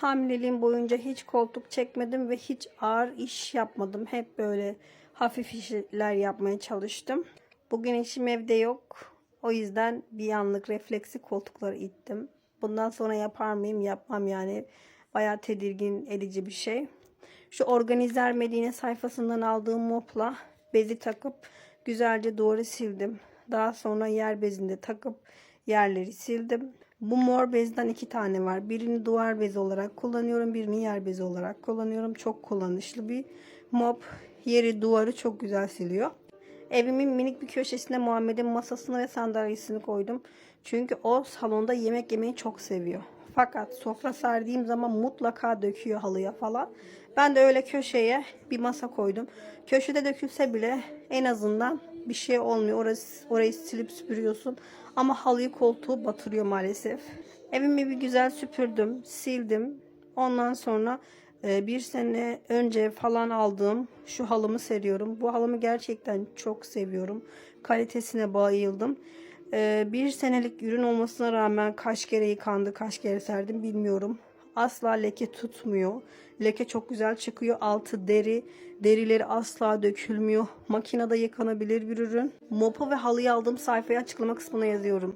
Hamileliğim boyunca hiç koltuk çekmedim ve hiç ağır iş yapmadım. Hep böyle hafif işler yapmaya çalıştım. Bugün işim evde yok. O yüzden bir anlık refleksi koltukları ittim. Bundan sonra yapar mıyım? Yapmam yani. Bayağı tedirgin edici bir şey. Şu Organizer Medine sayfasından aldığım mopla bezi takıp güzelce doğru sildim. Daha sonra yer bezinde takıp yerleri sildim. Bu mor bezden iki tane var. Birini duvar bezi olarak kullanıyorum. Birini yer bezi olarak kullanıyorum. Çok kullanışlı bir mop. Yeri duvarı çok güzel siliyor. Evimin minik bir köşesine Muhammed'in masasını ve sandalyesini koydum. Çünkü o salonda yemek yemeyi çok seviyor. Fakat sofra serdiğim zaman mutlaka döküyor halıya falan. Ben de öyle köşeye bir masa koydum. Köşede dökülse bile en azından bir şey olmuyor. Orası, orayı silip süpürüyorsun. Ama halıyı koltuğu batırıyor maalesef. Evimi bir güzel süpürdüm, sildim. Ondan sonra e, bir sene önce falan aldığım şu halımı seriyorum. Bu halımı gerçekten çok seviyorum. Kalitesine bayıldım. E, Bir senelik ürün olmasına rağmen kaç kere yıkandı, kaç kere serdim bilmiyorum. Asla leke tutmuyor. Leke çok güzel çıkıyor. Altı deri. Derileri asla dökülmüyor. Makinede yıkanabilir bir ürün. Mopu ve halıyı aldığım sayfayı açıklama kısmına yazıyorum.